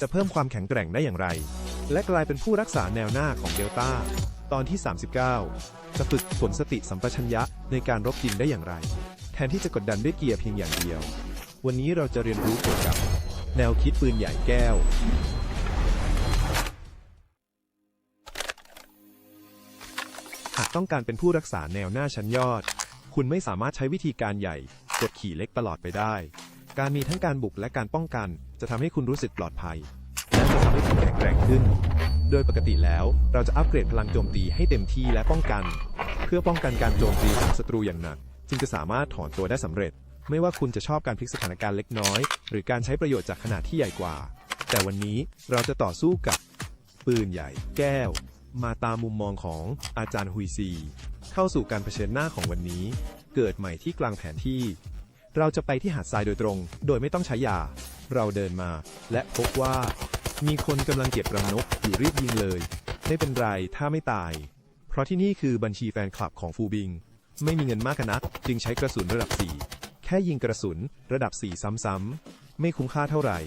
จะเพิ่มความแข็งแกร่งได้อย่างไร และกลายเป็นผู้รักษาแนวหน้าของเดลต้า ตอนที่ 39 จะฝึกฝนสติสัมปชัญญะในการรบจริงได้อย่างไร แทนที่จะกดดันด้วยเกียร์เพียงอย่างเดียว วันนี้เราจะเรียนรู้เกี่ยวกับ แนวคิดปืนใหญ่แก้ว หากต้องการเป็นผู้รักษาแนวหน้าชั้นยอด คุณไม่สามารถใช้วิธีการใหญ่กดขี่เล็กตลอดไปได้ การมีทั้งการบุกและการป้องกัน จะทำให้คุณรู้สึกปลอดภัย และจะทำให้คุณแข็งแกร่งขึ้น โดยปกติแล้วเราจะอัปเกรดพลังโจมตีให้เต็มที่และป้องกัน เพื่อป้องกันการโจมตีของศัตรูอย่างหนัก จึงจะสามารถถอนตัวได้สำเร็จ ไม่ว่าคุณจะชอบการพลิกสถานการณ์เล็กน้อย หรือการใช้ประโยชน์จากขนาดที่ใหญ่กว่า แต่วันนี้เราจะต่อสู้กับ ปืนใหญ่ แก้ว มาตามมุมมองของอาจารย์ฮุยซี เข้าสู่การเผชิญหน้าของวันนี้ เกิดใหม่ที่กลางแผนที่ เราจะไปที่หาดทรายโดยตรง โดยไม่ต้องใช้ยา เราเดินมา และพบว่า มีคนกำลังเก็บรังนกอยู่รีบยิงเลย ไม่เป็นไรถ้าไม่ตาย เพราะที่นี่คือบัญชีแฟนคลับของฟูบิง ไม่มีเงินมากนัก จึงใช้กระสุนระดับ 4 แค่ยิงกระสุนระดับ 4 ซ้ำๆไม่คุ้มค่าเท่าไหร่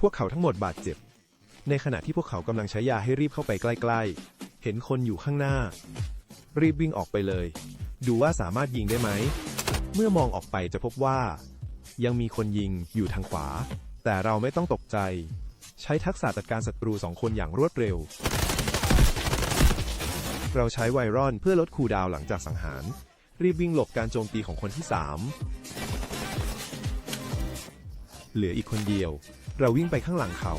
พวกเขาทั้งหมดบาดเจ็บ ในขณะที่พวกเขากำลังใช้ยาให้รีบเข้าไปใกล้ ๆ เห็นคนอยู่ข้างหน้า รีบวิ่งออกไปเลย ดูว่าสามารถยิงได้ไหม เมื่อมองออกไปจะพบว่า ยังมีคนยิงอยู่ทางขวา แต่เราไม่ต้องตกใจ ใช้ทักษะจัดการศัตรูสองคนอย่างรวดเร็ว เราใช้ไวรอนเพื่อลดคูดาวหลังจากสังหาร รีบวิ่งหลบการโจมตีของคนที่ 3 เหลืออีกคนเดียว เราวิ่งไปข้างหลังเขา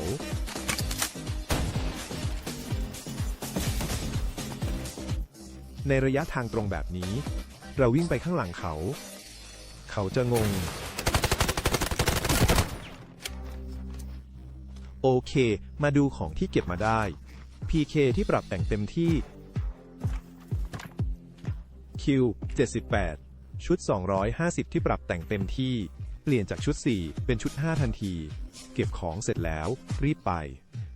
ในระยะทางตรงแบบนี้ เราวิ่งไปข้างหลังเขา เขาจะงง โอเค มาดูของที่เก็บมาได้ PK ที่ปรับแต่งเต็มที่ Q 78 ชุด 250 ที่ปรับแต่งเต็มที่ เปลี่ยนจากชุด 4 เป็นชุด 5 ทันที เก็บของเสร็จแล้วรีบไป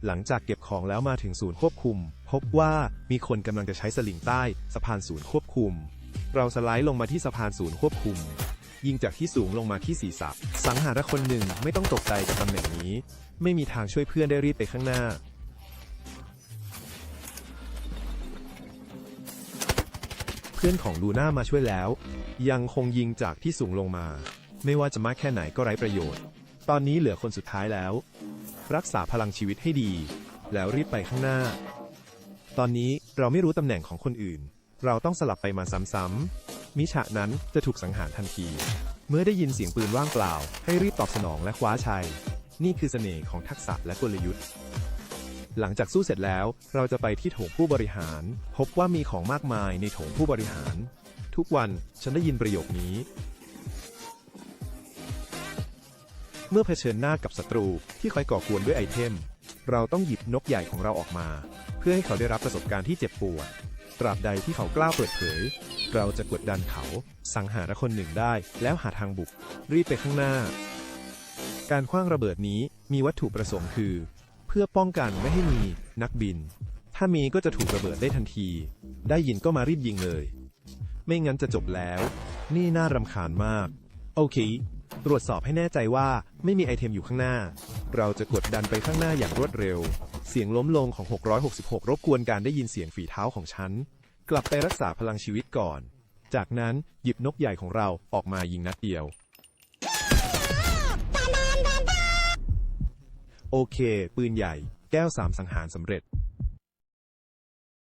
หลังจากเก็บของแล้วมาถึงศูนย์ควบคุม พบว่ามีคนกำลังจะใช้สลิงใต้ สะพานศูนย์ควบคุม เราสไลด์ลงมาที่สะพานศูนย์ควบคุม ยิงจากที่สูงลงมาที่ศีรษะ สังหารคนหนึ่งไม่ต้องตกใจกับตำแหน่งนี้ ไม่มีทางช่วยเพื่อนได้รีบไปข้างหน้า เพื่อนของลูน่ามาช่วยแล้ว ยังคงยิงจากที่สูงลงมา ไม่ว่าจะมากแค่ไหนก็ไร้ประโยชน์ ตอนนี้เหลือคนสุดท้ายแล้ว รักษาพลังชีวิตให้ดี แล้วรีบไปข้างหน้า ตอนนี้เราไม่รู้ตำแหน่งของคนอื่น เราต้องสลับไปมาซ้ำๆมิฉะนั้นจะถูกสังหารทันที เมื่อได้ยินเสียงปืนว่างเปล่า ให้รีบตอบสนองและคว้าชัย นี่คือเสน่ห์ของทักษะและกลยุทธ์ หลังจากสู้เสร็จแล้ว เราจะไปที่โถงผู้บริหาร พบว่ามีของมากมายในโถงผู้บริหาร ทุกวันฉันได้ยินประโยคนี้ เมื่อเผชิญหน้ากับศัตรูที่คอยก่อกวนด้วยไอเทม เราต้องหยิบนกใหญ่ของเราออกมา เพื่อให้เขาได้รับประสบการณ์ที่เจ็บปวด ตราบใดที่เขากล้าเปิดเผย เราจะกดดันเขา สังหารคนหนึ่งได้ แล้วหาทางบุก รีบไปข้างหน้า การคว้างระเบิดนี้มีวัตถุประสงค์คือ เพื่อป้องกันไม่ให้มีนักบิน ถ้ามีก็จะถูกระเบิดได้ทันที ได้ยินก็มารีบยิงเลย ไม่งั้นจะจบแล้ว นี่น่ารำคาญมาก โอเค ตรวจสอบให้แน่ใจว่าไม่มีไอเทมอยู่ข้างหน้า เราจะกดดันไปข้างหน้าอย่างรวดเร็ว เสียงล้มลงของ 666 รบกวนการได้ยินเสียงฝีเท้าของฉัน กลับไปรักษาพลังชีวิตก่อน จากนั้นหยิบนกใหญ่ของเราออกมายิงนัดเดียว โอเค ปืนใหญ่ แก้วสามสังหารสำเร็จ